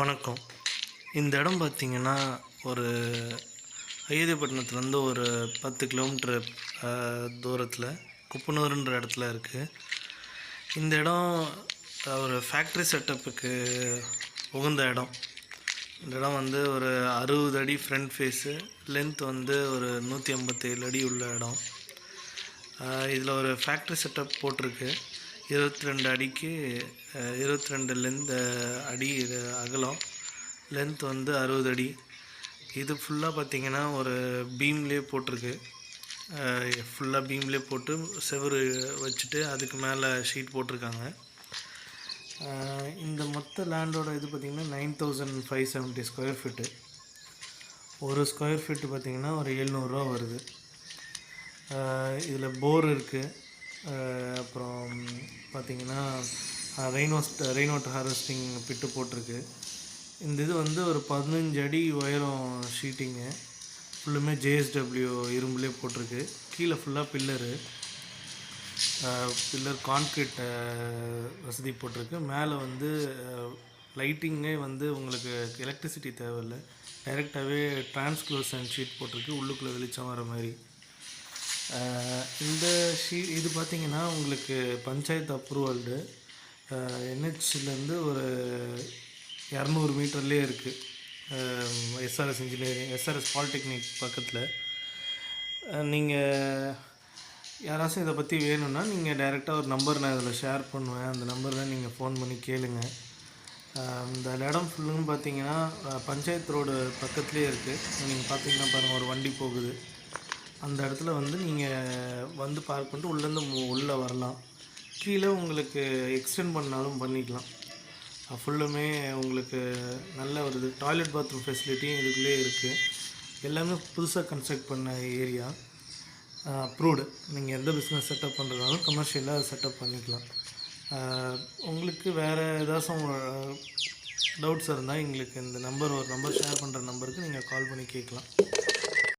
வணக்கம். இந்த இடம் பார்த்திங்கன்னா ஒரு அயோத்தியப்பட்டினத்துலேருந்து ஒரு பத்து கிலோமீட்டர் தூரத்தில் குப்பனூருன்ற இடத்துல இருக்குது இந்த இடம் ஒரு ஃபேக்ட்ரி செட்டப்புக்கு உகந்த இடம். இந்த இடம் வந்து ஒரு அறுபது அடி ஃப்ரண்ட் ஃபேஸு லென்த் வந்து ஒரு நூற்றி ஐம்பத்தேழு அடி உள்ள இடம். இதில் ஒரு ஃபேக்ட்ரி செட்டப் போட்டிருக்கு. இருபத்தி ரெண்டு அடிக்கு இருபத்தி ரெண்டு லென்த் அடி இது அகலம். லென்த் வந்து அறுபது அடி. இது ஃபுல்லாக பார்த்திங்கன்னா ஒரு பீம்லேயே போட்டிருக்கு. ஃபுல்லாக பீம்லேயே போட்டு செவுரு வச்சுட்டு அதுக்கு மேலே ஷீட் போட்டிருக்காங்க. இந்த மொத்த லேண்டோட இது பார்த்திங்கன்னா nine thousand five seventy square feet ஒரு ஸ்கொயர் ஃபீட்டு பார்த்திங்கன்னா ஒரு எழுநூறுரூவா வருது. இதில் போர் இருக்குது அப்புறம் பார்த்தீங்கன்னா rain waste rain water harvesting pit போட்டிருக்கு. இந்த இது வந்து ஒரு பதினஞ்சு அடி உயரம் ஷீட்டிங்கு ஃபுல்லுமே ஜேஎஸ்டபிள்யூ இரும்புலேயே போட்டிருக்கு. கீழே ஃபுல்லாக பில்லரு பில்லர் கான்கிரீட் வசதி போட்டிருக்கு. மேலே வந்து லைட்டிங்கே வந்து உங்களுக்கு எலக்ட்ரிசிட்டி தேவையில்லை. டைரெக்டாகவே டிரான்ஸ்க்ளோசன் ஷீட் போட்டிருக்கு. உள்ளுக்குள்ளே வெளிச்சம் வர மாதிரி. இந்த ஷீ இது பார்த்தீங்கன்னா உங்களுக்கு பஞ்சாயத்து அப்ரூவல்டு. என்ஹெச்லேருந்து ஒரு இரநூறு மீட்டர்லேயே இருக்குது எஸ்ஆர்எஸ் இன்ஜினியரிங் எஸ்ஆர்எஸ் பாலிடெக்னிக் பக்கத்தில். நீங்கள் யாராச்சும் இதை பற்றி வேணும்னா நீங்கள் டைரெக்டாக ஒரு நம்பர் நான் இதில் ஷேர் பண்ணுவேன். அந்த நம்பரில் நீங்கள் ஃபோன் பண்ணி கேளுங்க. இந்த இடம் ஃபுல்லுன்னு பார்த்தீங்கன்னா பஞ்சாயத்து ரோடு பக்கத்துலேயே இருக்குது நீங்கள் பார்த்தீங்கன்னா பாருங்கள் ஒரு வண்டி போகுது. அந்த இடத்துல வந்து நீங்கள் வந்து பார்க் பண்ணிட்டு உள்ளேருந்து உள்ளே வரலாம். கீழே உங்களுக்கு எக்ஸ்டெண்ட் பண்ணாலும் பண்ணிக்கலாம். ஃபுல்லுமே உங்களுக்கு நல்ல ஒரு இது. டாய்லெட் பாத்ரூம் ஃபெசிலிட்டியும் இதுக்குள்ளே இருக்குது எல்லாமே புதுசாக கன்ஸ்ட்ரக்ட் பண்ண ஏரியா அப்ரூவ்டு நீங்கள் எந்த பிஸ்னஸ் செட்டப் பண்ணுறதாலும் கமர்ஷியலாக செட்டப் பண்ணிக்கலாம். உங்களுக்கு வேறு ஏதாச்சும் டவுட்ஸ் இருந்தால் எங்களுக்கு இந்த நம்பர் ஒரு நம்பர் ஷேர் பண்ணுற நம்பருக்கு நீங்கள் கால் பண்ணி கேட்கலாம்